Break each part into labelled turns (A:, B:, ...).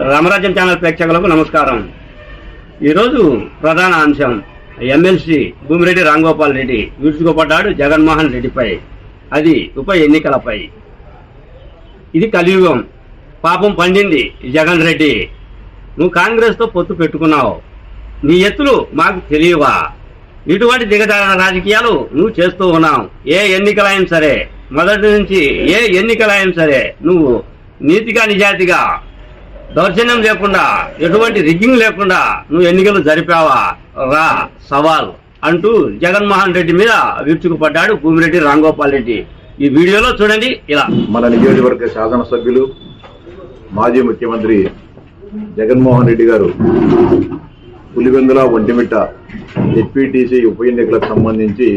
A: రామరాజ్యం channel ప్రేక్షకులకు నమస్కారం. ఈరోజు ప్రధాన అంశం ఎమ్మెల్సీ భూమిరెడ్డి రాంగోపాల్ రెడ్డి విరుచుకుపడ్డాడు జగన్మోహన్ రెడ్డిపై. అది ఉప ఎన్నికలపై. ఇది కలియుగం. పాపం పండింది జగన్ రెడ్డి. నువ్వు కాంగ్రెస్తో పొత్తు పెట్టుకున్నావు. నీ ఎత్తులు మాకు తెలియవా? ఇటువంటి దిగజారిన రాజకీయాలు నువ్వు చేస్తూ ఉన్నావు. ఏ ఎన్నికలైనా సరే మొదటి నుంచి ఏ ఎన్నికలైనా సరే నువ్వు నీతిగా నిజాయితీగా దౌర్జన్యం లేకుండా ఎటువంటి రిగ్గింగ్ లేకుండా నువ్వు ఎన్నికలు జరిపావా? రా సవాల్ అంటూ జగన్మోహన్ రెడ్డి మీద విరుచుకుపడ్డాడు భూమిరెడ్డి రాంగోపాల్ రెడ్డి. ఈ వీడియోలో చూడండి ఇలా.
B: మన నియోజకవర్గ శాసనసభ్యులు మాజీ ముఖ్యమంత్రి జగన్మోహన్ రెడ్డి గారు పులివెందుల ఒంటిమిట్ట హెచ్పిటిసి ఉప ఎన్నికలకు సంబంధించి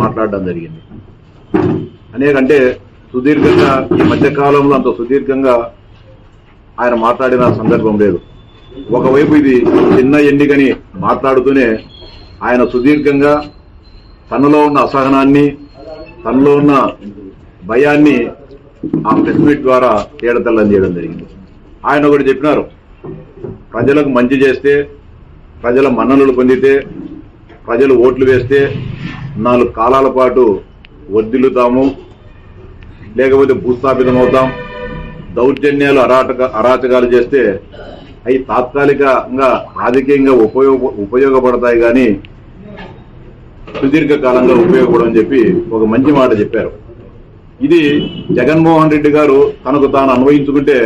B: మాట్లాడడం జరిగింది. అనేకంటే సుదీర్ఘంగా ఈ మధ్యకాలంలో అంత సుదీర్ఘంగా ఆయన మాట్లాడిన సందర్భం లేదు. ఒకవైపు ఇది చిన్న ఎన్నికని మాట్లాడుతూనే ఆయన సుదీర్ఘంగా తనలో ఉన్న అసహనాన్ని తనలో ఉన్న భయాన్ని ఆ ప్రెస్ మీట్ ద్వారా తేడతల్లం చేయడం జరిగింది. ఆయన ఒకటి చెప్పినారు ప్రజలకు మంచి చేస్తే ప్రజల మన్ననలు పొందితే ప్రజలు ఓట్లు వేస్తే నాలుగు కాలాల పాటు వర్దిల్లుతాము లేకపోతే భూస్థాపితం అవుతాం దౌర్జన్యాలు అరాటక అరాచకాలు చేస్తే అవి తాత్కాలికంగా రాజకీయంగా ఉపయోగ ఉపయోగపడతాయి కానీ సుదీర్ఘకాలంగా ఉపయోగపడని చెప్పి ఒక మంచి మాట చెప్పారు. ఇది జగన్మోహన్ రెడ్డి గారు తనకు తాను అన్వయించుకుంటే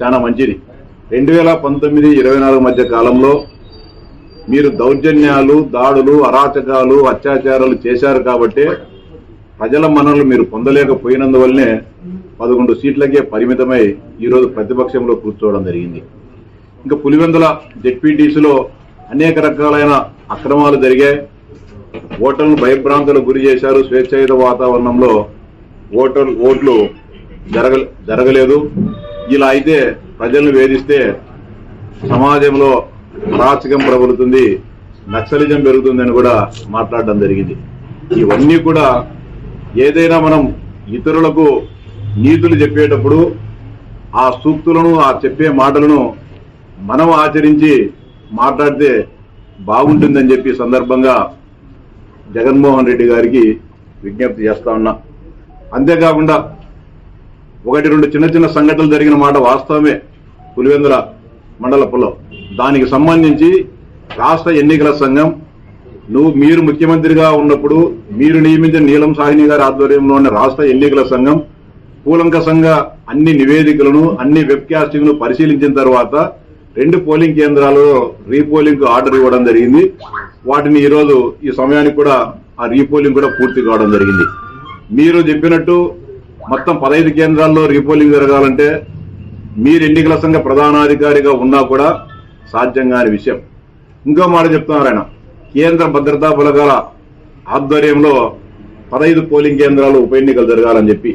B: చాలా మంచిది. రెండు వేల పంతొమ్మిది ఇరవై నాలుగు మధ్య కాలంలో మీరు దౌర్జన్యాలు దాడులు అరాచకాలు అత్యాచారాలు చేశారు కాబట్టి ప్రజల మనల్ని మీరు పొందలేకపోయినందువల్లనే పదకొండు సీట్లకే పరిమితమై ఈరోజు ప్రతిపక్షంలో కూర్చోవడం జరిగింది. ఇంకా పులివెందుల జెడ్పీటీసీలో అనేక రకాలైన అక్రమాలు జరిగాయి. ఓటర్లను భయభ్రాంతులకు గురి చేశారు. స్వేచ్ఛాయుత వాతావరణంలో ఓటర్ ఓట్లు జరగ జరగలేదు. ఇలా అయితే ప్రజలను వేధిస్తే సమాజంలో అరాచకం ప్రబలుతుంది. నక్సలిజం పెరుగుతుందని కూడా మాట్లాడడం జరిగింది. ఇవన్నీ కూడా ఏదైనా మనం ఇతరులకు నీతులు చెప్పేటప్పుడు ఆ సూక్తులను ఆ చెప్పే మాటలను మనం ఆచరించి మాట్లాడితే బాగుంటుందని చెప్పి సందర్భంగా జగన్మోహన్ రెడ్డి గారికి విజ్ఞప్తి చేస్తా ఉన్నా. అంతేకాకుండా ఒకటి రెండు చిన్న చిన్న సంఘటనలు జరిగిన మాట వాస్తవమే పులివెందుల మండలపులో. దానికి సంబంధించి రాష్ట్ర ఎన్నికల సంఘం నువ్వు మీరు ముఖ్యమంత్రిగా ఉన్నప్పుడు మీరు నియమించిన నీలం సాహిని గారి ఆధ్వర్యంలో ఉన్న రాష్ట్ర ఎన్నికల సంఘం కూలంకసంగా అన్ని నివేదికలను అన్ని వెబ్ను పరిశీలించిన తర్వాత రెండు పోలింగ్ కేంద్రాలలో రీపోలింగ్ ఆర్డర్ ఇవ్వడం జరిగింది. వాటిని ఈరోజు ఈ సమయానికి కూడా ఆ రీపోలింగ్ కూడా పూర్తి కావడం జరిగింది. మీరు చెప్పినట్టు మొత్తం పదహైదు కేంద్రాల్లో రీపోలింగ్ జరగాలంటే మీరు ఎన్నికల సంఘ ప్రధానాధికారిగా ఉన్నా కూడా సాధ్యం కాని విషయం. ఇంకో మాట చెప్తున్నారు ఆయన. కేంద్ర భద్రతా బలగాల ఆధ్వర్యంలో పదహైదు పోలింగ్ కేంద్రాలు ఉప ఎన్నికలు జరగాలని చెప్పి.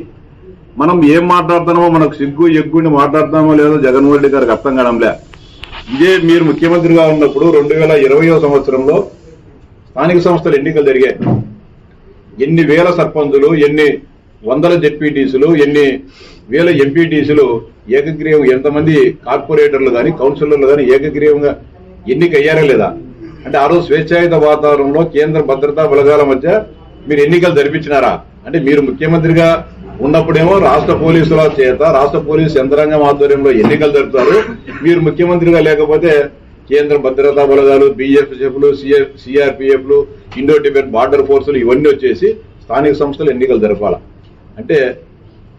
B: మనం ఏం మాట్లాడుతున్నామో మనకు సిగ్గు ఎగ్గుని మాట్లాడుతున్నామో లేదో జగన్మోహన్ రెడ్డి గారికి అర్థం కావడంలే ఇదే మీరు ముఖ్యమంత్రిగా ఉన్నప్పుడు రెండు వేల ఇరవయో సంవత్సరంలో స్థానిక సంస్థల ఎన్నికలు జరిగాయి. ఎన్ని వేల సర్పంచులు ఎన్ని వందల జెడ్పీటీసీలు ఎన్ని వేల ఎంపీటీసీలు ఏకగ్రీవం ఎంతమంది కార్పొరేటర్లు కానీ కౌన్సిలర్లు కానీ ఏకగ్రీవంగా ఎన్నికయ్యారా లేదా? అంటే ఆ రోజు స్వేచ్ఛాయుత వాతావరణంలో కేంద్ర భద్రతా బలగాల మధ్య మీరు ఎన్నికలు జరిపించినారా? అంటే మీరు ముఖ్యమంత్రిగా ఉన్నప్పుడేమో రాష్ట్ర పోలీసుల చేత రాష్ట్ర పోలీసు యంత్రాంగం ఆధ్వర్యంలో ఎన్నికలు జరుపుతారు. మీరు ముఖ్యమంత్రిగా లేకపోతే కేంద్ర భద్రతా బలగాలు బిఎఫ్ఎఫ్లు సిఆర్పిఎఫ్లు ఇండో టిబెట్ బార్డర్ ఫోర్సులు ఇవన్నీ వచ్చేసి స్థానిక సంస్థలు ఎన్నికలు జరపాల? అంటే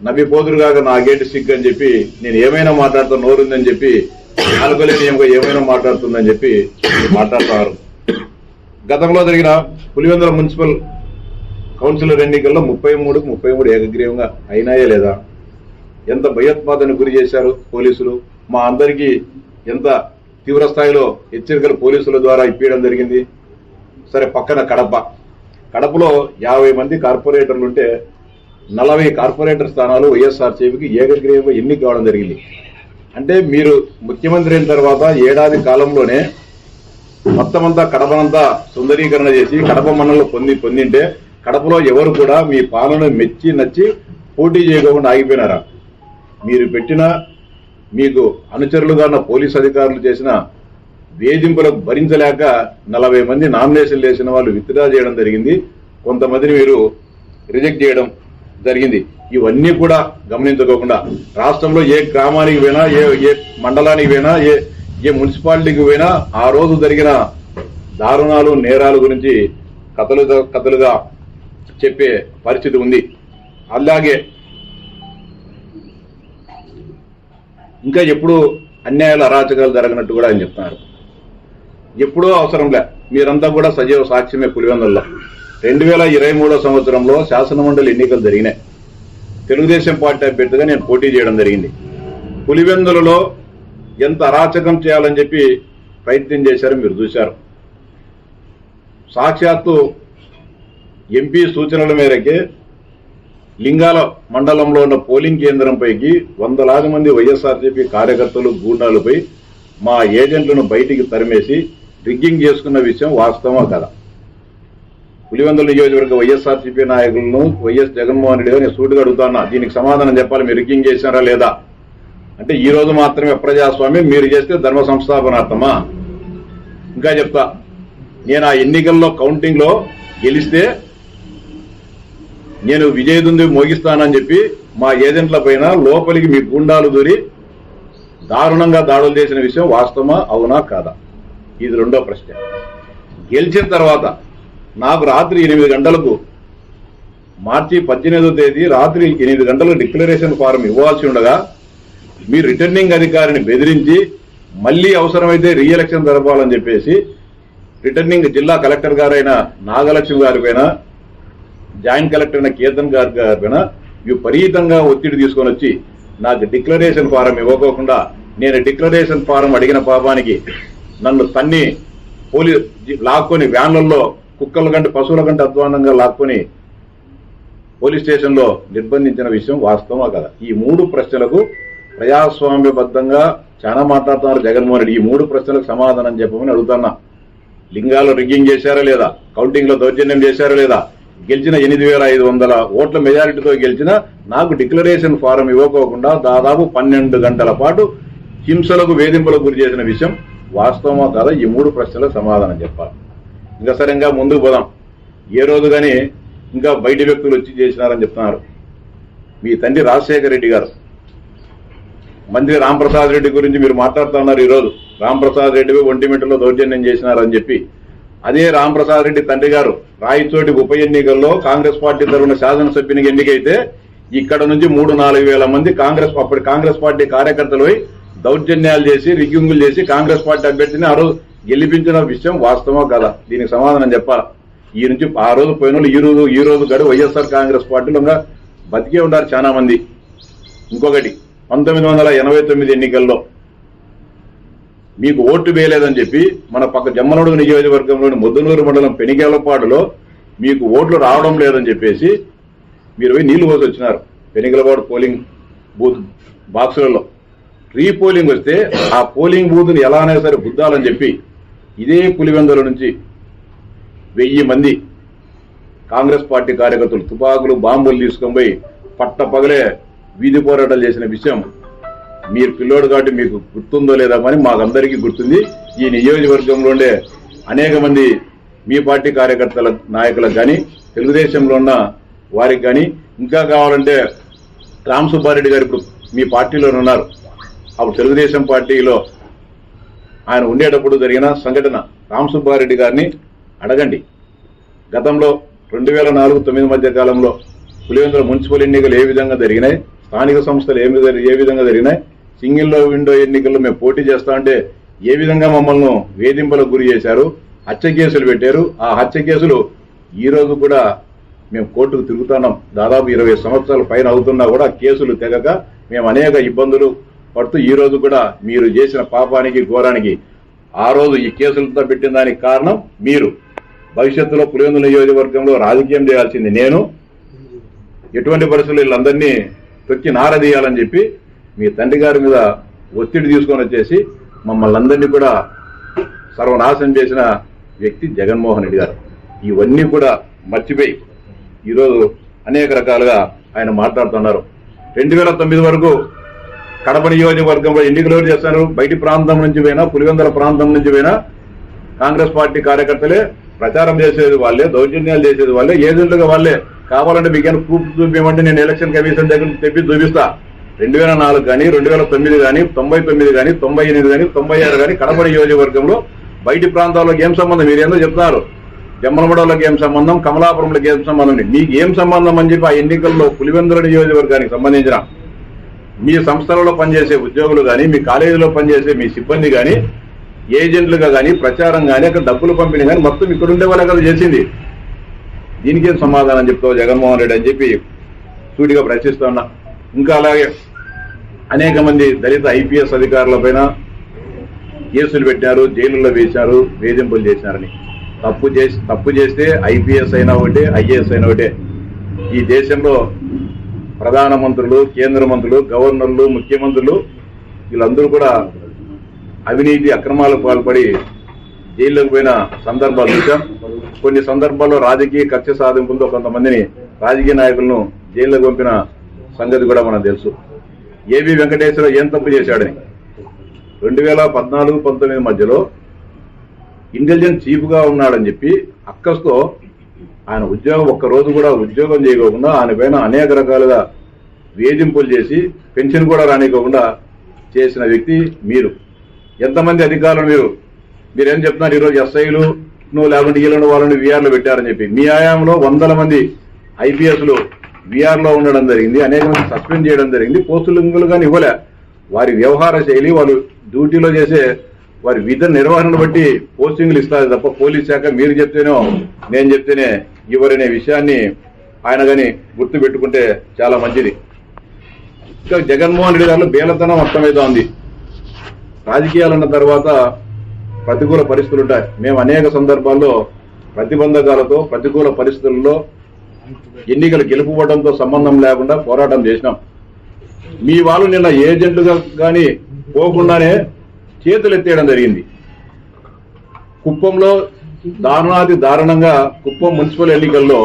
B: నవ్విపోదురుగాక నా గేటు సిగ్గు అని చెప్పి నేను ఏమైనా మాట్లాడుతా నోరుందని చెప్పి నాలుగోలేని ఏమో ఏమైనా మాట్లాడుతుందని చెప్పి మీరు మాట్లాడుతున్నారు గతంలో జరిగిన పులివెందుల మున్సిపల్ కౌన్సిలర్ ఎన్నికల్లో ముప్పై మూడుకు ముప్పై మూడు ఏకగ్రీవంగా అయినాయే లేదా? ఎంత భయోత్పాదన గురి చేశారు పోలీసులు? మా అందరికీ ఎంత తీవ్ర స్థాయిలో హెచ్చరికలు పోలీసుల ద్వారా ఇప్పించడం జరిగింది? సరే పక్కన కడప. కడపలో యాభై మంది కార్పొరేటర్లు ఉంటే నలభై కార్పొరేటర్ స్థానాలు వైఎస్ఆర్సీపీకి ఏకగ్రీవంగా ఎన్నిక కావడం జరిగింది. అంటే మీరు ముఖ్యమంత్రి అయిన తర్వాత ఏడాది కాలంలోనే మొత్తం అంతా కడపనంతా సుందరీకరణ చేసి కడప మండలంలో పొంది పొందింటే కడపలో ఎవరు కూడా మీ పాలన మెచ్చి నచ్చి పోటీ చేయకుండా ఆగిపోయినారా? మీరు పెట్టిన మీకు అనుచరులుగా ఉన్న పోలీస్ అధికారులు చేసిన వేధింపులకు భరించలేక నలభై మంది నామినేషన్లు వేసిన వాళ్ళు విత్డ్రా చేయడం జరిగింది. కొంతమందిని మీరు రిజెక్ట్ చేయడం జరిగింది. ఇవన్నీ కూడా గమనించుకోకుండా రాష్ట్రంలో ఏ గ్రామానికి పోయినా ఏ ఏ మండలానికి పోయినా ఏ ఏ మున్సిపాలిటీకి పోయినా ఆ రోజు జరిగిన దారుణాలు నేరాల గురించి కథలుగా కథలుగా చెప్పే పరిస్థితి ఉంది. అలాగే ఇంకా ఎప్పుడు అన్యాయాలు అరాచకాలు జరగనట్టు కూడా ఆయన చెప్తున్నారు. ఎప్పుడూ అవసరంలే మీరంతా కూడా సజీవ సాక్ష్యమే పులివెందుల్లో. రెండు వేల ఇరవై మూడో సంవత్సరంలో శాసనమండలి ఎన్నికలు జరిగినాయి. తెలుగుదేశం పార్టీ అభ్యర్థిగా నేను పోటీ చేయడం జరిగింది. పులివెందులలో ఎంత అరాచకం చేయాలని చెప్పి ప్రయత్నం చేశారో మీరు చూశారు. సాక్షాత్తు ఎంపీ సూచనల మేరకే లింగాల మండలంలో ఉన్న పోలింగ్ కేంద్రంపైకి వందలాది మంది వైఎస్ఆర్సీపీ కార్యకర్తలు గూండాలపై మా ఏజెంట్లను బయటికి తరిమేసి రిగ్గింగ్ చేసుకున్న విషయం వాస్తవమా కదా? పులివెందుల నియోజకవర్గ వైఎస్ఆర్సీపీ నాయకులను వైఎస్ జగన్మోహన్ రెడ్డి గారు నేను సూటిగా అడుగుతాను దీనికి సమాధానం చెప్పాలి మీరు రిగ్గింగ్ చేశారా లేదా? అంటే ఈ రోజు మాత్రమే ప్రజాస్వామ్యం మీరు చేస్తే ధర్మ సంస్థాపనార్థమా? ఇంకా చెప్తా నేను ఆ ఎన్నికల్లో కౌంటింగ్లో గెలిస్తే నేను విజయదుంది మోగిస్తానని చెప్పి మా ఏజెంట్ల పైన లోపలికి మీ గుండాలు దూరి దారుణంగా దాడులు చేసిన విషయం వాస్తవమా? అవునా? కాదా? ఇది రెండో ప్రశ్న. గెలిచిన తర్వాత నాకు రాత్రి ఎనిమిది గంటలకు మార్చి పద్దెనిమిదో తేదీ రాత్రి ఎనిమిది గంటలకు డిక్లరేషన్ ఫారం ఇవ్వాల్సి ఉండగా మీ రిటర్నింగ్ అధికారిని బెదిరించి మళ్ళీ అవసరమైతే రీఎలక్షన్ జరపాలని చెప్పేసి రిటర్నింగ్ జిల్లా కలెక్టర్ గారైన నాగలక్ష్మి గారిపైన జాయింట్ కలెక్టర్ అయిన కీర్తన్ గారి గారిపైన విపరీతంగా ఒత్తిడి తీసుకొని వచ్చి నాకు డిక్లరేషన్ ఫారం ఇవ్వకోకుండా నేను డిక్లరేషన్ ఫారం అడిగిన పాపానికి నన్ను తన్ని పోలీ లాక్కొని వ్యాన్లలో కుక్కల కంటే పశువుల కంటే అధ్వానంగా లాక్కొని పోలీస్ స్టేషన్లో నిర్బంధించిన విషయం వాస్తవమా కదా? ఈ మూడు ప్రశ్నలకు ప్రజాస్వామ్యబద్ధంగా చాలా మాట్లాడుతున్నారు జగన్మోహన్ రెడ్డి. ఈ మూడు ప్రశ్నలకు సమాధానం చెప్పమని అడుగుతున్నా. లింగాలు రిగ్గింగ్ చేశారా లేదా? కౌంటింగ్లో దౌర్జన్యం చేశారా లేదా? గెలిచిన ఎనిమిది వేల ఐదు వందల ఓట్ల మెజారిటీతో గెలిచిన నాకు డిక్లరేషన్ ఫారం ఇవ్వకోకుండా దాదాపు పన్నెండు గంటల పాటు హింసలకు వేధింపులకు గురి చేసిన విషయం వాస్తవమా కాదా? ఈ మూడు ప్రశ్నలకు సమాధానం చెప్పాలి. ఇంకా సరే ఇంకా ముందుకు పోదాం. ఏ రోజు కానీ ఇంకా బయటి వ్యక్తులు వచ్చి చేసినారని చెప్తున్నారు. మీ తండ్రి రాజశేఖర రెడ్డి గారు. మంత్రి రాంప్రసాద్ రెడ్డి గురించి మీరు మాట్లాడుతున్నారు ఈరోజు. రాంప్రసాద్ రెడ్డిపై ఒంటిమిట్టలో దౌర్జన్యం చేసినారని చెప్పి. అదే రాంప్రసాద్ రెడ్డి తండ్రి గారు రాయచోటి ఉప ఎన్నికల్లో కాంగ్రెస్ పార్టీ తరఫున శాసనసభ్యునికి ఎన్నికైతే ఇక్కడ నుంచి మూడు నాలుగు వేల మంది కాంగ్రెస్ అప్పటి కాంగ్రెస్ పార్టీ కార్యకర్తలు దౌర్జన్యాలు చేసి రిగ్గింగులు చేసి కాంగ్రెస్ పార్టీ అభ్యర్థిని ఆ రోజు గెలిపించిన విషయం వాస్తవం కదా? దీనికి సమాధానం చెప్పాలా? ఈ నుంచి ఆ రోజు పోయిన ఈ రోజు ఈ రోజు గడు వైఎస్ఆర్ కాంగ్రెస్ పార్టీలో ఇంకా బతికే ఉన్నారు చాలా మంది ఇంకొకటి పంతొమ్మిది వందల ఎనభై తొమ్మిది ఎన్నికల్లో మీకు ఓటు వేయలేదని చెప్పి మన పక్క జమ్మనోడు నియోజకవర్గంలోని ముద్దనూరు మండలం పెనిగేలపాడులో మీకు ఓట్లు రావడం లేదని చెప్పేసి మీరు పోయి నీళ్ళు పోసి వచ్చినారు. పెనిగలపాడు పోలింగ్ బూత్ బాక్సులలో. రీపోలింగ్ వస్తే ఆ పోలింగ్ బూత్ని ఎలానైనా సరే బుద్దాలని చెప్పి ఇదే పులివెందుల నుంచి వెయ్యి మంది కాంగ్రెస్ పార్టీ కార్యకర్తలు తుపాకులు బాంబులు తీసుకొని పోయి పట్ట పగలే వీధి పోరాటాలు చేసిన విషయం మీరు పిల్లోడు కాబట్టి మీకు గుర్తుందో లేదా అని మాకందరికీ గుర్తుంది. ఈ నియోజకవర్గంలో ఉండే అనేక మంది మీ పార్టీ కార్యకర్తల నాయకులకు కానీ తెలుగుదేశంలో ఉన్న వారికి కానీ ఇంకా కావాలంటే రామ్ సుబ్బారెడ్డి గారు ఇప్పుడు మీ పార్టీలో ఉన్నారు. అప్పుడు తెలుగుదేశం పార్టీలో ఆయన ఉండేటప్పుడు జరిగిన సంఘటన రామ్ సుబ్బారెడ్డి గారిని అడగండి. గతంలో రెండు వేల నాలుగు తొమ్మిది మధ్య కాలంలో పులివెందుల మున్సిపల్ ఎన్నికలు ఏ విధంగా జరిగినాయి? స్థానిక సంస్థలు ఏమి ఏ విధంగా జరిగినాయి? సింగిల్ విండో ఎన్నికల్లో మేము పోటీ చేస్తా అంటే ఏ విధంగా మమ్మల్ని వేధింపులకు గురి చేశారు? హత్య కేసులు పెట్టారు. ఆ హత్య కేసులు ఈ రోజు కూడా మేము కోర్టుకు తిరుగుతున్నాం. దాదాపు ఇరవై సంవత్సరాల పైన అవుతున్నా కూడా కేసులు తెగక మేము అనేక ఇబ్బందులు పడుతూ ఈ రోజు కూడా మీరు చేసిన పాపానికి ఘోరానికి ఆ రోజు ఈ కేసులతో పెట్టిన దానికి కారణం మీరు. భవిష్యత్తులో పులివెందుల నియోజకవర్గంలో రాజకీయం చేయాల్సింది నేను. ఎటువంటి పరిస్థితులు వీళ్ళందరినీ తొక్కి నారదీయాలని చెప్పి మీ తండ్రి గారి మీద ఒత్తిడి తీసుకొని వచ్చేసి మమ్మల్ని అందరినీ కూడా సర్వనాశనం చేసిన వ్యక్తి జగన్మోహన్ రెడ్డి గారు. ఇవన్నీ కూడా మర్చిపోయి ఈరోజు అనేక రకాలుగా ఆయన మాట్లాడుతున్నారు. రెండు వేల తొమ్మిది వరకు కడప నియోజకవర్గంలో ఎన్నికలు ఎవరు చేస్తారు? బయటి ప్రాంతం నుంచి పోయినా పులివెందల ప్రాంతం నుంచి పోయినా కాంగ్రెస్ పార్టీ కార్యకర్తలే ప్రచారం చేసేది వాళ్ళే దౌర్జన్యాలు చేసేది వాళ్ళే ఏజెంట్లుగా వాళ్ళే కావాలంటే మీకు ఏమైనా ప్రూఫ్ చూపించమంటే నేను ఎలక్షన్ కమిషన్ దగ్గర తెప్పి చూపిస్తా. రెండు వేల నాలుగు కానీ రెండు వేల తొమ్మిది కానీ తొంభై తొమ్మిది కానీ తొంభై ఎనిమిది కానీ తొంభై ఆరు కానీ కడప నియోజకవర్గంలో బయటి ప్రాంతాల్లోకి ఏం సంబంధం? మీరు ఏందో చెప్తున్నారు. జమ్మలమడలోకి ఏం సంబంధం? కమలాపురంలోకి ఏం సంబంధం లేదు. మీకు ఏం సంబంధం అని చెప్పి ఆ ఎన్నికల్లో పులివెందుల నియోజకవర్గానికి సంబంధించిన మీ సంస్థలలో పనిచేసే ఉద్యోగులు కానీ మీ కాలేజీలో పనిచేసే మీ సిబ్బంది కానీ ఏజెంట్లుగా కానీ ప్రచారం కానీ అక్కడ డబ్బులు పంపిణీ కానీ మొత్తం ఇక్కడ ఉండే వాళ్ళే కదా చేసింది. దీనికేం సమాధానం చెప్తావు? జగన్మోహన్ రెడ్డి అని చెప్పి సూటిగా ప్రశ్నిస్తా ఉన్నా ఇంకా అలాగే అనేక మంది దళిత ఐపీఎస్ అధికారులపైన కేసులు పెట్టారు జైలుల్లో వేశారు వేధింపులు చేశారని. తప్పు చేసి తప్పు చేస్తే ఐపీఎస్ అయినా ఒకటే ఐఏఎస్ అయినా ఒకటే. ఈ దేశంలో ప్రధానమంత్రులు కేంద్ర మంత్రులు గవర్నర్లు ముఖ్యమంత్రులు వీళ్ళందరూ కూడా అవినీతి అక్రమాలకు పాల్పడి జైల్లోకి పోయిన సందర్భాలు చూసాం కొన్ని సందర్భాల్లో రాజకీయ కక్ష సాధింపులతో కొంతమందిని రాజకీయ నాయకులను జైల్లోకి పంపిన సంగతి కూడా మనకు తెలుసు. ఏబి వెంకటేశ్వర ఏం తప్పు చేశాడని. రెండు వేల పద్నాలుగు పంతొమ్మిది మధ్యలో ఇంటెలిజెన్స్ చీఫ్గా ఉన్నాడని చెప్పి అక్కస్తో ఆయన ఉద్యోగం ఒక్క రోజు కూడా ఉద్యోగం చేయకోకుండా ఆయన పైన అనేక రకాలుగా వేధింపులు చేసి పెన్షన్ కూడా రానికోకుండా చేసిన వ్యక్తి మీరు. ఎంతమంది అధికారులు మీరు? మీరేం చెప్తున్నారు? ఈరోజు ఎస్ఐలు నువ్వు లేకుంటే వీళ్ళను వాళ్ళని విఆర్లో పెట్టారని చెప్పి. మీ ఆయాంలో వందల మంది ఐపీఎస్లు విఆర్లో ఉండడం జరిగింది. అనేక మంది సస్పెండ్ చేయడం జరిగింది. పోస్టులు కానీ ఇవ్వలే. వారి వ్యవహార శైలి వాళ్ళు డ్యూటీలో చేసే వారి విధ నిర్వహణను బట్టి పోస్టింగ్లు ఇస్తారు తప్ప పోలీస్ శాఖ మీరు చెప్తేనో నేను చెప్తేనే ఇవ్వరనే విషయాన్ని ఆయన కానీ గుర్తు పెట్టుకుంటే చాలా మంచిది. ఇంకా జగన్మోహన్ రెడ్డి గారిలో బేలతనం అర్థమవుతా ఉంది రాజకీయాలు అన్న తర్వాత ప్రతికూల పరిస్థితులు ఉంటాయి. మేము అనేక సందర్భాల్లో ప్రతిబంధకాలతో ప్రతికూల పరిస్థితుల్లో ఎన్నికలు గెలుపుకోవడంతో సంబంధం లేకుండా పోరాటం చేసినాం. మీ వాళ్ళు నిన్న ఏజెంట్లుగా కానీ పోకుండానే చేతులు ఎత్తేయడం జరిగింది. కుప్పంలో దారుణాతి దారుణంగా కుప్పం మున్సిపల్ ఎన్నికల్లో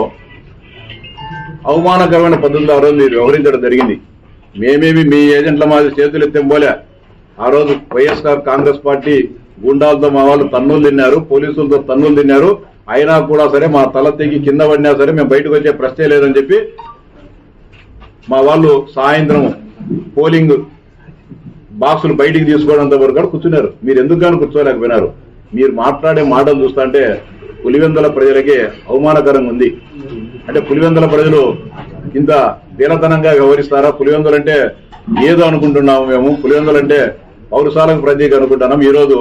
B: అవమానకరమైన పద్ధతులు ఆ రోజు మీరు వ్యవహరించడం జరిగింది. మేమేమి మీ ఏజెంట్ల మాది చేతులు ఎత్తాం పోలే. ఆ రోజు వైఎస్ఆర్ కాంగ్రెస్ పార్టీ గుండాలతో మా వాళ్ళు తన్నులు తిన్నారు పోలీసులతో తన్నులు తిన్నారు. అయినా కూడా సరే మా తల తెగి కింద పడినా సరే మేము బయటకు వచ్చే ప్రశ్నే లేదని చెప్పి మా వాళ్ళు సాయంత్రం పోలింగ్ బాక్సులు బయటికి తీసుకోవడంతో వరకు కూడా కూర్చున్నారు. మీరు ఎందుకు కానీ కూర్చోలేకపోయినారు? మీరు మాట్లాడే మాటలు చూస్తుంటే పులివెందల ప్రజలకే అవమానకరంగా ఉంది. అంటే పులివెందల ప్రజలు ఇంత దీనతనంగా వ్యవహరిస్తారా? పులివెందులంటే ఏదో అనుకుంటున్నాము మేము. పులివెందులంటే పౌరసాలకు ప్రతీక అనుకుంటున్నాం ఈ రోజు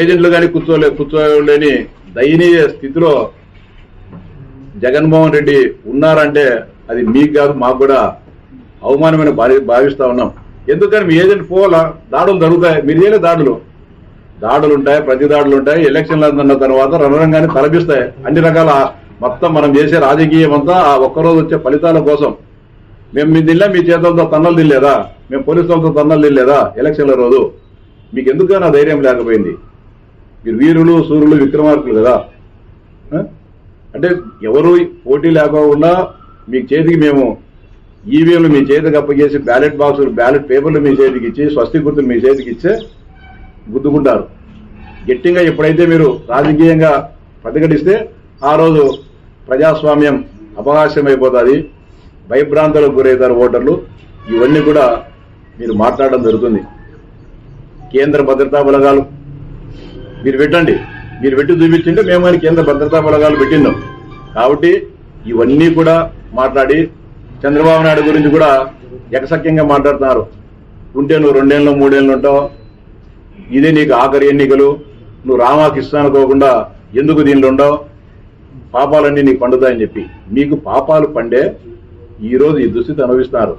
B: ఏజెంట్లు కానీ కూర్చోలే కూర్చోలేని దయనీయ స్థితిలో జగన్మోహన్ రెడ్డి ఉన్నారంటే అది మీకు కాదు మాకు కూడా అవమానమైన భావి భావిస్తా ఉన్నాం. ఎందుకని మీ ఏజెంట్ పోవాలా? దాడులు జరుగుతాయి. మీరు చేయలే దాడులు. దాడులు ఉంటాయి ప్రతి దాడులు ఉంటాయి ఎలక్షన్లు అన్న తర్వాత రణరంగాన్ని తలపిస్తాయి. అన్ని రకాల మొత్తం మనం చేసే రాజకీయం అంతా ఆ ఒక్కరోజు వచ్చే ఫలితాల కోసం. మేము మీ దిల్లే మీ చేతులతో తన్నలు దిల్లేదా? మేము పోలీసు పోలీసులతో తన్నలు లేదా ఎలక్షన్ల రోజు? మీకు ఎందుకని ధైర్యం లేకపోయింది. మీరు వీరులు సూర్యులు విక్రమార్కులు కదా? అంటే ఎవరు పోటీ లేకుండా మీ చేతికి మేము ఈవీఎంలు మీ చేతికి అప్పగేసి బ్యాలెట్ బాక్సులు బ్యాలెట్ పేపర్లు మీ చేతికి ఇచ్చి స్వస్తి గుర్తులు మీ చేతికి ఇచ్చే గుద్దుకుంటారు. గట్టిగా ఎప్పుడైతే మీరు రాజకీయంగా ప్రతిఘటిస్తే ఆ రోజు ప్రజాస్వామ్యం అపహాస్యం అయిపోతుంది భయభ్రాంతులకు గురవుతారు ఓటర్లు. ఇవన్నీ కూడా మీరు మాట్లాడడం జరుగుతుంది. కేంద్ర భద్రతా బలగాలు మీరు పెట్టండి. మీరు పెట్టి చూపించింటే మేము కానీ కేంద్ర భద్రతా బలగాలు పెట్టిందాం కాబట్టి ఇవన్నీ కూడా మాట్లాడి చంద్రబాబు నాయుడు గురించి కూడా ఎకసక్యంగా మాట్లాడుతున్నారు. ఉంటే నువ్వు రెండేళ్ళు మూడేళ్ళు ఉంటావు. ఇదే నీకు ఆఖరి ఎన్నికలు. నువ్వు రామాకి అనుకోకుండా ఎందుకు దీనిలో ఉండవు? పాపాలన్నీ నీకు పండుతాయని చెప్పి. మీకు పాపాలు పండే ఈరోజు ఈ దుస్థితి అనుభవిస్తున్నారు.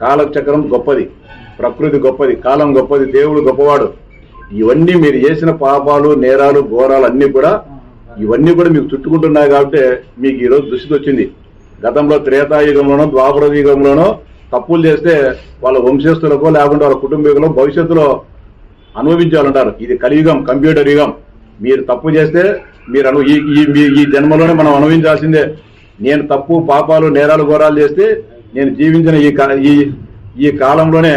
B: కాలచక్రం గొప్పది ప్రకృతి గొప్పది కాలం గొప్పది దేవుడు గొప్పవాడు. ఇవన్నీ మీరు చేసిన పాపాలు నేరాలు ఘోరాలు అన్నీ కూడా ఇవన్నీ కూడా మీకు చుట్టుకుంటున్నాయి కాబట్టి మీకు ఈరోజు దుస్థితి వచ్చింది. గతంలో త్రేతాయుగంలోనో ద్వాపర యుగంలోనో తప్పులు చేస్తే వాళ్ళ వంశస్థులకో లేకుంటే వాళ్ళ కుటుంబీకులో భవిష్యత్తులో అనుభవించాలంటారు. ఇది కలియుగం కంప్యూటర్ యుగం. మీరు తప్పు చేస్తే మీరు అను ఈ ఈ- ఈ జన్మలోనే మనం అనుభవించాల్సిందే. నేను తప్పు పాపాలు నేరాలు ఘోరాలు చేస్తే నేను జీవించిన ఈ ఈ ఈ కాలంలోనే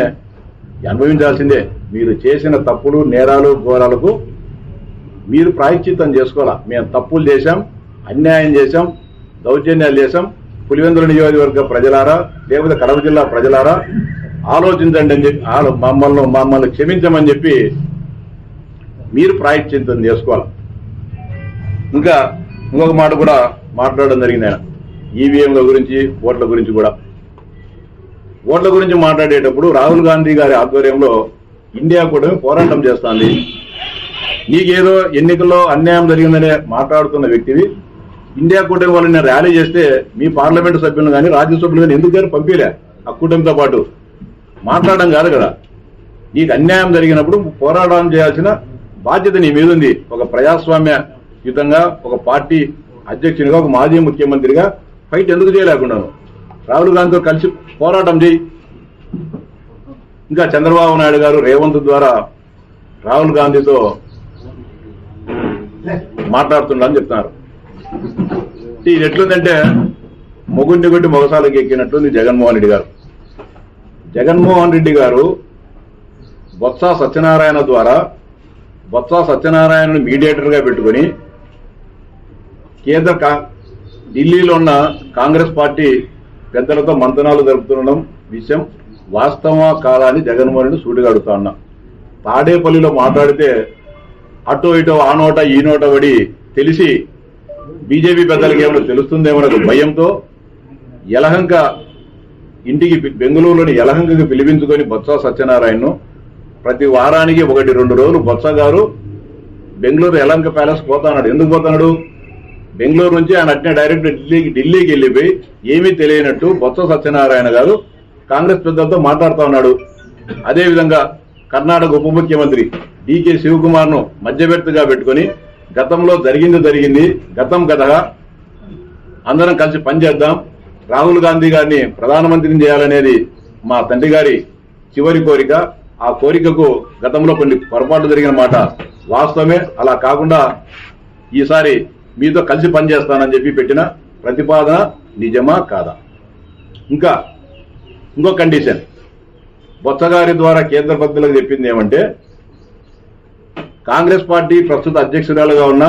B: అనుభవించాల్సిందే. మీరు చేసిన తప్పులు నేరాలు ఘోరాలకు మీరు ప్రాయశ్చిత్తం చేసుకోవాలా? మేము తప్పులు చేశాం అన్యాయం చేశాం దౌర్జన్యాలు చేశాం. పులివెందుల నియోజకవర్గ ప్రజలారా లేకపోతే కడప జిల్లా ప్రజలారా ఆలోచించండి అని చెప్పి ఆలో- మమ్మల్ని మమ్మల్ని క్షమించమని చెప్పి మీరు ప్రాయశ్చిత్తం చేసుకోవాలి? ఇంకా ఇంకొక మాట కూడా మాట్లాడడం జరిగింది ఆయన. ఈవీఎంల గురించి ఓట్ల గురించి కూడా. ఓట్ల గురించి మాట్లాడేటప్పుడు రాహుల్ గాంధీ గారి ఆధ్వర్యంలో ఇండియా కూడా పోరాటం చేస్తోంది. నీకేదో ఎన్నికల్లో అన్యాయం జరిగిందనే మాట్లాడుతున్న వ్యక్తివి. ఇండియా కూటమి వాళ్ళని ర్యాలీ చేస్తే మీ పార్లమెంటు సభ్యులను కానీ రాజ్యసభ్యులు కానీ ఎందుకు గారు పంపిలే ఆ కూటమితో పాటు? మాట్లాడడం కాదు కదా. నీకు అన్యాయం జరిగినప్పుడు పోరాటం చేయాల్సిన బాధ్యత నీ మీద ఉంది. ఒక ప్రజాస్వామ్య యుతంగా ఒక పార్టీ అధ్యక్షునిగా ఒక మాజీ ముఖ్యమంత్రిగా ఫైట్ ఎందుకు చేయలేకున్నాను రాహుల్ గాంధీతో కలిసి పోరాటం చేయి. ఇంకా చంద్రబాబు నాయుడు గారు రేవంత్ ద్వారా రాహుల్ గాంధీతో మాట్లాడుతుండని చెప్తున్నారు. ఇది ఎట్లుందంటే మొగుడిని కొట్టి మొగసాలకి ఎక్కినట్లుంది జగన్మోహన్ రెడ్డి గారు. జగన్మోహన్ రెడ్డి గారు బొత్స సత్యనారాయణ ద్వారా బొత్స సత్యనారాయణను మీడియేటర్గా పెట్టుకుని కేంద్ర కా- ఢిల్లీలో ఉన్న కాంగ్రెస్ పార్టీ పెద్దలతో మంతనాలు జరుపుతుండడం విషయం వాస్తవ కాలాన్ని జగన్మోహన్ సూటిగా అడుగుతా ఉన్నా. తాడేపల్లిలో మాట్లాడితే అటో ఇటో ఆ నోట ఈ నోట పడి తెలిసి బీజేపీ పెద్దలకి ఏమైనా తెలుస్తుందేమో భయంతో యలహంక ఇంటికి బెంగళూరులోని యలహంకకి పిలిపించుకొని బొత్స సత్యనారాయణను ప్రతి వారానికి ఒకటి రెండు రోజులు బొత్స గారు బెంగళూరు యలహంక ప్యాలెస్ పోతాన్నాడు. ఎందుకు పోతున్నాడు? బెంగళూరు నుంచి ఆయన అట్నే డైరెక్ట్ ఢిల్లీకి ఢిల్లీకి వెళ్ళిపోయి ఏమీ తెలియనట్టు బొత్స సత్యనారాయణ గారు కాంగ్రెస్ పెద్దలతో మాట్లాడుతా ఉన్నాడు. అదేవిధంగా కర్ణాటక ఉప ముఖ్యమంత్రి డికే శివకుమార్ను మధ్యవర్తిగా పెట్టుకొని గతంలో జరిగింది జరిగింది గతం గతగా అందరం కలిసి పనిచేద్దాం రాహుల్ గాంధీ గారిని ప్రధానమంత్రిని చేయాలనేది మా తండ్రి గారి చివరి కోరిక. ఆ కోరికకు గతంలో కొన్ని పొరపాట్లు జరిగిన మాట వాస్తవమే. అలా కాకుండా ఈసారి మీతో కలిసి పనిచేస్తానని చెప్పి పెట్టిన ప్రతిపాదన నిజమా కాదా? ఇంకా ఇంకో కండిషన్. బొత్సగారి ద్వారా కేంద్ర పెద్దలకు చెప్పింది ఏమంటే కాంగ్రెస్ పార్టీ ప్రస్తుత అధ్యక్షురాలుగా ఉన్న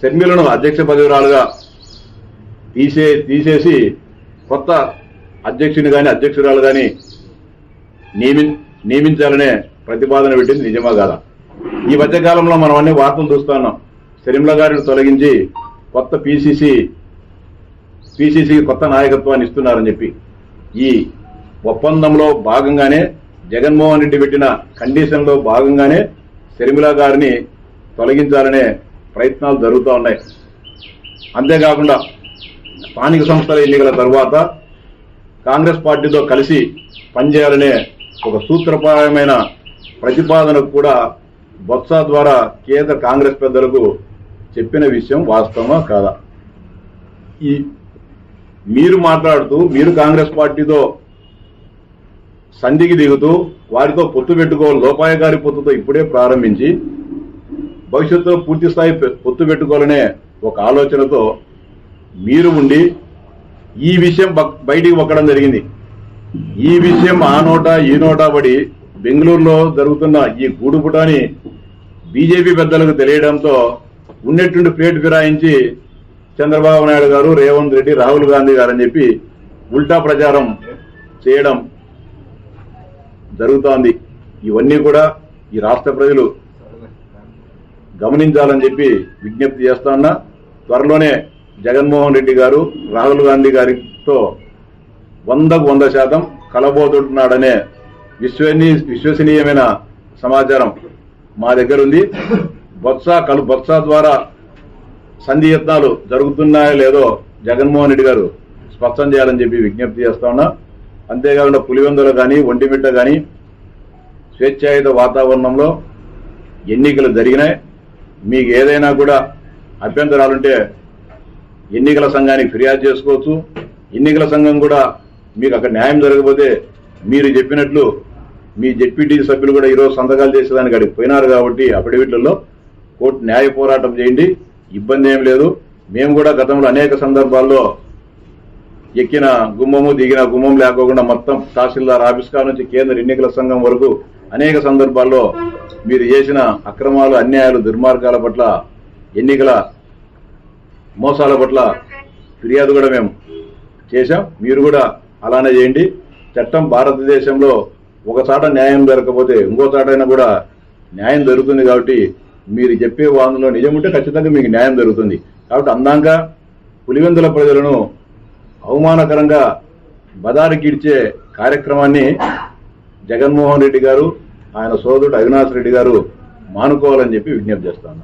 B: షర్మిలను అధ్యక్ష పదవిరాలుగా తీసే తీసేసి కొత్త అధ్యక్షుని కానీ అధ్యక్షురాలు కానీ నియమి నియమించాలనే ప్రతిపాదన పెట్టింది నిజమా కాదా? ఈ మధ్య కాలంలో మనం అన్ని వార్తలు చూస్తున్నాం షర్మిల గారిని తొలగించి కొత్త పీసీసీ పీసీసీకి కొత్త నాయకత్వాన్ని ఇస్తున్నారని చెప్పి. ఈ ఒప్పందంలో భాగంగానే జగన్మోహన్ రెడ్డి పెట్టిన కండిషన్లో భాగంగానే షర్మిల గారిని తొలగించాలనే ప్రయత్నాలు జరుగుతూ ఉన్నాయి. అంతేకాకుండా స్థానిక సంస్థల ఎన్నికల తర్వాత కాంగ్రెస్ పార్టీతో కలిసి పనిచేయాలనే ఒక సూత్రప్రాయమైన ప్రతిపాదనకు కూడా బొత్స ద్వారా కేంద్ర కాంగ్రెస్ పెద్దలకు చెప్పిన విషయం వాస్తవమా కాదా? ఈ మీరు మాట్లాడుతూ మీరు కాంగ్రెస్ పార్టీతో సంధికి దిగుతూ వారితో పొత్తు పెట్టుకోవాలి లోపాయకారి పొత్తుతో ఇప్పుడే ప్రారంభించి భవిష్యత్తులో పూర్తి స్థాయి పె- పొత్తు పెట్టుకోవాలనే ఒక ఆలోచనతో మీరు ఉండి ఈ విషయం బక్- బయటికి ఒక్కడం జరిగింది. ఈ విషయం ఆ నోట ఈ నోటా పడి బెంగళూరులో జరుగుతున్న ఈ గూడుపుటాని బీజేపీ పెద్దలకు తెలియడంతో ఉన్నట్టుండి ప్లేట్ ఫిరాయించి చంద్రబాబు నాయుడు గారు రేవంత్ రెడ్డి రాహుల్ గాంధీ గారు అని చెప్పి ఉల్టా ప్రచారం చేయడం జరుగుతోంది. ఇవన్నీ కూడా ఈ రాష్ట్ర ప్రజలు గమనించాలని చెప్పి విజ్ఞప్తి చేస్తా ఉన్నా. త్వరలోనే జగన్మోహన్ రెడ్డి గారు రాహుల్ గాంధీ గారితో వందకు వంద శాతం కలబోతుంటున్నాడనే విశ్వనీ విశ్వసనీయమైన సమాచారం మా దగ్గర ఉంది బొత్స కలు బొత్స ద్వారా సంధి యత్నాలు జరుగుతున్నాయో లేదో జగన్మోహన్ రెడ్డి గారు స్పష్టం చేయాలని చెప్పి విజ్ఞప్తి చేస్తా ఉన్నా. అంతేకాకుండా పులివెందులు కానీ ఒంటిమిట్ట కానీ స్వేచ్ఛాయుత వాతావరణంలో ఎన్నికలు జరిగినాయి. మీకు ఏదైనా కూడా అభ్యంతరాలుంటే ఎన్నికల సంఘానికి ఫిర్యాదు చేసుకోవచ్చు. ఎన్నికల సంఘం కూడా మీకు అక్కడ న్యాయం జరగకపోతే మీరు చెప్పినట్లు మీ జెడ్పీటీ సభ్యులు కూడా ఈరోజు సంతకాలు చేసేదానికి అక్కడికి పోయినారు కాబట్టి అఫిడవిట్లలో కోర్టు న్యాయ పోరాటం చేయండి. ఇబ్బంది ఏం లేదు. మేము కూడా గతంలో అనేక సందర్భాల్లో ఎక్కిన గుమ్మము దిగిన గుమ్మం లేకోకుండా మొత్తం తహసీల్దార్ ఆఫీస్ నుంచి కేంద్ర ఎన్నికల సంఘం వరకు అనేక సందర్భాల్లో మీరు చేసిన అక్రమాలు అన్యాయాలు దుర్మార్గాల పట్ల ఎన్నికల మోసాల పట్ల ఫిర్యాదు కూడా మేము చేశాం. మీరు కూడా అలానే చేయండి. చట్టం భారతదేశంలో ఒక చాట న్యాయం దొరకపోతే ఇంకో చాటైనా కూడా న్యాయం దొరుకుతుంది కాబట్టి మీరు చెప్పే వాదనలో నిజం ఉంటే ఖచ్చితంగా మీకు న్యాయం జరుగుతుంది. కాబట్టి అందాక పులివెందుల ప్రజలను అవమానకరంగా బదారికిడ్చే కార్యక్రమాన్ని జగన్మోహన్ రెడ్డి గారు ఆయన సోదరుడు అవినాష్ రెడ్డి గారు మానుకోవాలని చెప్పి విజ్ఞప్తి చేస్తాను